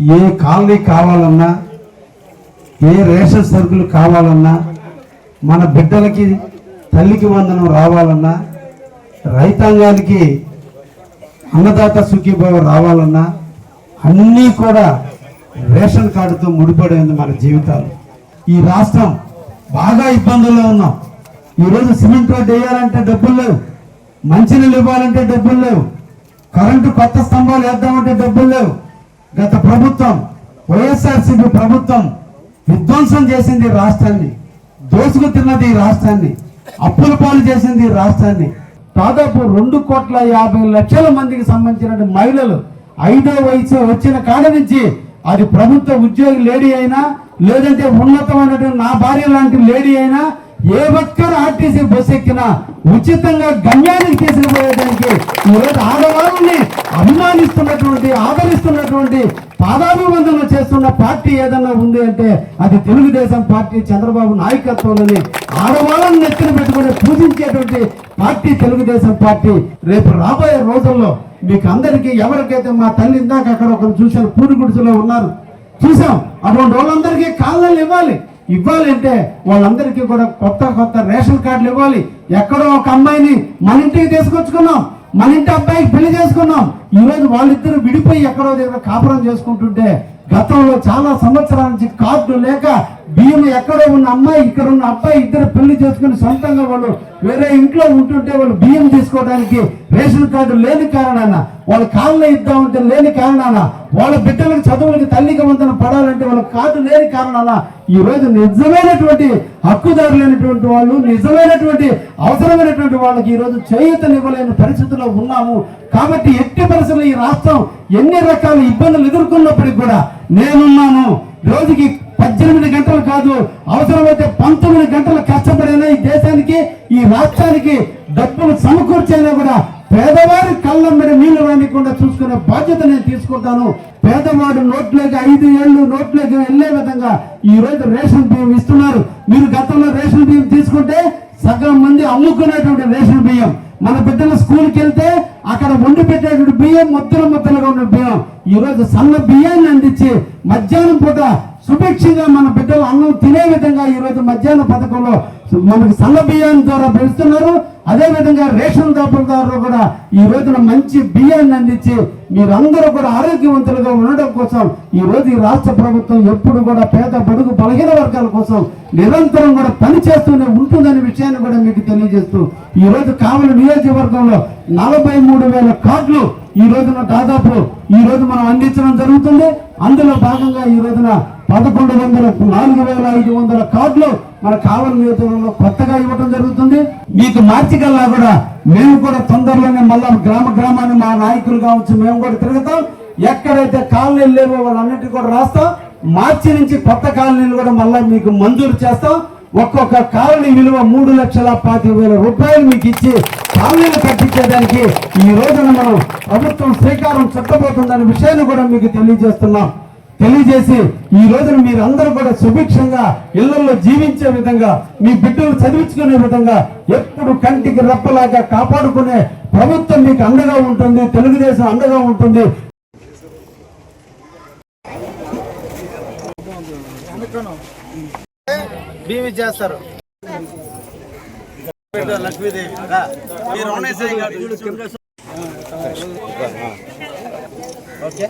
ఏ colony కావాలన్నా ఏ ration సరుకులు కావాలన్నా మన బిడ్డలకి తల్లికి వందనం రావాలన్నా రైతాంగానికి అన్నదాత సుఖీభావ రావాలన్నా అన్నీ కూడా రేషన్ కార్డుతో ముడిపడింది మన జీవితాలు. ఈ రాష్ట్రం బాగా ఇబ్బందుల్లో ఉన్నాం. ఈరోజు సిమెంట్ రోడ్ వేయాలంటే డబ్బులు లేవు. మంచినీళ్ళు ఇవ్వాలంటే డబ్బులు లేవు. కరెంటు కొత్త స్తంభాలు వేద్దామంటే డబ్బులు లేవు. గత ప్రభుత్వం వైఎస్ఆర్సీపీ ప్రభుత్వం విధ్వంసం చేసింది ఈ రాష్ట్రాన్ని. దోసుకు తిన్నది ఈ రాష్ట్రాన్ని. అప్పుల పాలు చేసింది ఈ రాష్ట్రాన్ని. దాదాపు రెండు కోట్ల యాభై లక్షల మందికి సంబంధించిన మహిళలు ఐదో వయసు వచ్చిన కాడ నుంచి అది ప్రభుత్వ ఉద్యోగి లేడీ అయినా లేదంటే ఉన్నతమైనటువంటి నా భార్య లాంటి లేడీ అయినా ఏ ఒక్కరు ఆర్టీసీ బస్సు ఎక్కినా ఉచితంగా గమ్యానికి తీసుకుపోయేదానికి ఈరోజు ఆడవాళ్ళని అభిమానిస్తున్నటువంటి ఆదరిస్తున్నటువంటి పాదాభివందన చేస్తున్న పార్టీ ఏదన్నా ఉంది అంటే అది తెలుగుదేశం పార్టీ చంద్రబాబు నాయకత్వంలోని ఆడవాళ్ళని నెత్తిన పెట్టుకుని పూజించేటువంటి పార్టీ తెలుగుదేశం పార్టీ రేపు రాబోయే రోజుల్లో మీకు అందరికీ ఎవరికైతే మా తల్లి ఇందాక అక్కడ ఒకరు చూశారు పూడి గుడిసెలో ఉన్నారు చూసాం అటువంటి వాళ్ళందరికీ కాళ్ళని ఇవ్వాలి. ఇవ్వాలంటే వాళ్ళందరికీ కూడా కొత్త కొత్త రేషన్ కార్డులు ఇవ్వాలి. ఎక్కడో ఒక అమ్మాయిని మన ఇంటికి తీసుకొచ్చుకున్నాం. మన ఇంటి అబ్బాయికి పెళ్ళి చేసుకున్నాం. ఈరోజు రోజు వాళ్ళిద్దరు విడిపోయి ఎక్కడో దగ్గర కాపురం చేసుకుంటుంటే గతంలో చాలా సంవత్సరాల నుంచి కార్డు లేక బియ్యం ఎక్కడో ఉన్న అమ్మాయి ఇక్కడ ఉన్న అబ్బాయి ఇద్దరు పెళ్ళి చేసుకుని సొంతంగా వాళ్ళు వేరే ఇంట్లో ఉంటుంటే వాళ్ళు బియ్యం తీసుకోవడానికి రేషన్ కార్డు లేని కారణాన వాళ్ళ కాళ్ళలో ఇద్దామంటే లేని కారణాన వాళ్ళ బిడ్డలకు చదువులకి తల్లికి వంతన పడాలంటే వాళ్ళ కార్డు లేని కారణాన ఈ రోజు నిజమైనటువంటి హక్కుదారులైనటువంటి వాళ్ళు నిజమైనటువంటి అవసరమైనటువంటి వాళ్ళకి ఈ రోజు చేయూతనివ్వలేని పరిస్థితుల్లో ఉన్నాము. కాబట్టి ఎట్టి పరిస్థితుల్లో ఈ రాష్ట్రం ఎన్ని రకాల ఇబ్బందులు ఎదుర్కొన్నప్పటికీ కూడా నేనున్నాను. రోజుకి పద్దెనిమిది గంటలు కాదు అవసరమైతే పంతొమ్మిది గంటలు కష్టపడైనా ఈ దేశానికి ఈ రాష్ట్రానికి డబ్బులు సమకూర్చైనా కూడా పేదవారి కళ్ళ మీద నీళ్ళు రానికుండా చూసుకునే బాధ్యత నేను తీసుకుంటాను. పేదవాడు నోట్లోకి ఐదు ఏళ్ళు నోట్లోకి వెళ్ళే విధంగా ఈ రోజు రేషన్ బియ్యం ఇస్తున్నారు. మీరు గతంలో రేషన్ బియ్యం తీసుకుంటే సగం మంది అమ్ముకునేటువంటి రేషన్ బియ్యం. మన బిడ్డలు స్కూల్కి వెళ్తే అక్కడ వండి పెట్టేటువంటి బియ్యం మొత్తలు మొత్తలుగా ఉన్న బియ్యం. ఈ రోజు సన్న బియ్యాన్ని అందించి మధ్యాహ్నం పూట సుభిక్షంగా మన బిడ్డలు అన్నం తినే విధంగా ఈ రోజు మధ్యాహ్న పథకంలో మనకి సన్న బియ్యాన్ని ద్వారా పెంచుతున్నారు అదేవిధంగా రేషన్ రేషన్ దాపులదారులు కూడా ఈ రోజున మంచి బియ్యాన్ని అందించి మీరందరూ కూడా ఆరోగ్యవంతులుగా ఉండడం కోసం ఈ రోజు ఈ రాష్ట్ర ప్రభుత్వం ఎప్పుడు కూడా పేద బడుగు బలహీన వర్గాల కోసం నిరంతరం కూడా పనిచేస్తూనే ఉంటుందనే విషయాన్ని కూడా మీకు తెలియజేస్తూ ఈ రోజు కావలి నియోజకవర్గంలో నలభై మూడు వేల కార్డులు ఈ రోజున దాదాపు ఈ రోజు మనం అందించడం జరుగుతుంది. అందులో భాగంగా ఈ రోజున పదకొండు వందల నాలుగు వేల ఐదు వందల కార్డులు మన కావలి నియోజకవర్గంలో కొత్తగా ఇవ్వడం జరుగుతుంది. మీకు మార్చి కల్లా కూడా మేము కూడా తొందరలోనే మళ్ళా గ్రామ గ్రామాన్ని మా నాయకులుగా ఉంచి మేము కూడా తిరుగుతాం. ఎక్కడైతే కాలనీలు లేవో వాళ్ళన్నిటి కూడా రాస్తాం. మార్చి నుంచి కొత్త కాలనీలు కూడా మళ్ళా మీకు మంజూరు చేస్తాం. ఒక్కొక్క కాలనీ విలువ మూడు లక్షల పాతి వేల రూపాయలు మీకు ఇచ్చి కాలనీలు కట్టించేదానికి ఈ రోజున మనం ప్రభుత్వం శ్రీకారం చుట్టబోతుందనే విషయాన్ని కూడా మీకు తెలియజేస్తున్నాం. తెలియజేసి ఈ రోజున మీరందరూ కూడా సుభిక్షంగా ఇళ్ళలో జీవించే విధంగా మీ బిడ్డలు చదివించుకునే విధంగా ఎప్పుడు కంటికి రెప్పలాగా కాపాడుకునే ప్రభుత్వం మీకు అండగా ఉంటుంది తెలుగుదేశం అండగా ఉంటుంది. బీమి చేస్తారు లక్ష్మీదేవి. మీరు. ఓకే.